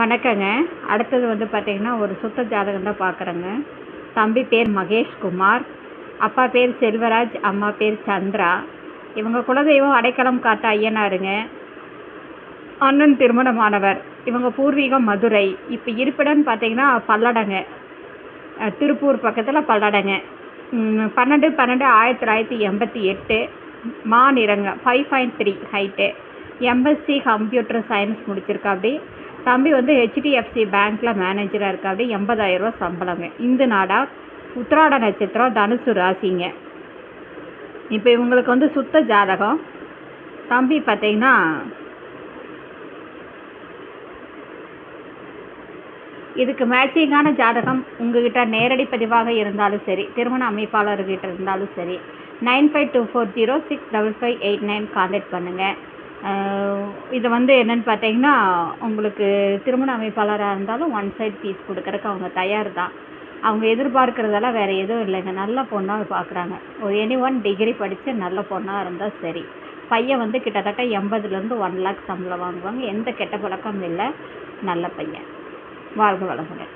வணக்கங்க. அடுத்தது வந்து பார்த்தீங்கன்னா ஒரு சுத்த ஜாதகம் தான் பார்க்குறேங்க தம்பி பேர் மகேஷ்குமார் அப்பா பேர் செல்வராஜ் அம்மா பேர் சந்திரா. இவங்க குலதெய்வம் அடைக்கலம் காத்த ஐயனாருங்க. அண்ணன் திருமணமானவர். இவங்க பூர்வீகம் மதுரை. இப்போ இருப்பிடம்னு பார்த்தீங்கன்னா பல்லடங்க. திருப்பூர் பக்கத்தில் பல்லடங்க. பன்னெண்டு பன்னெண்டு ஆயிரத்தி தொள்ளாயிரத்தி எண்பத்தி எட்டு. மாநிறங்க five point three height MSc computer science முடிச்சிருக்காப்படி தம்பி வந்து ஹெச்டிஎஃப்சி பேங்க்கில் மேனேஜராக இருக்காப்படி எண்பதாயிரம் ரூபா சம்பளங்க. இந்த நாடா உத்திராட நட்சத்திரம் தனுசு ராசிங்க. இப்போ இவங்களுக்கு வந்து சுத்த ஜாதகம். தம்பி பார்த்தீங்கன்னா இதுக்கு மேட்சிங்கான ஜாதகம் உங்ககிட்ட நேரடி பதிவாக இருந்தாலும் சரி திருமண அமைப்பாளர்கிட்ட இருந்தாலும் சரி nine five two four zero six double five eight nine contact பண்ணுங்கள் இதை வந்து என்னன்னு பார்த்தீங்கன்னா உங்களுக்கு திருமண அமைப்பாளராக இருந்தாலும் ஒன் சைட் ஃபீஸ் கொடுக்கறக்கு அவங்க தயார் தான் அவங்க எதிர்பார்க்குறதெல்லாம் வேறு எதுவும் இல்லைங்க நல்ல பொண்ணாக பார்க்குறாங்க ஒரு எனி ஒன் டிகிரி படித்து நல்ல பொண்ணாக இருந்தால் சரி. பையன் வந்து கிட்டத்தட்ட எண்பதுலேருந்து ஒன் லேக் சம்பளம் வாங்குவாங்க. எந்த கெட்ட பழக்கமும் இல்லை. நல்ல பையன். வாழ்க வளமுடன்.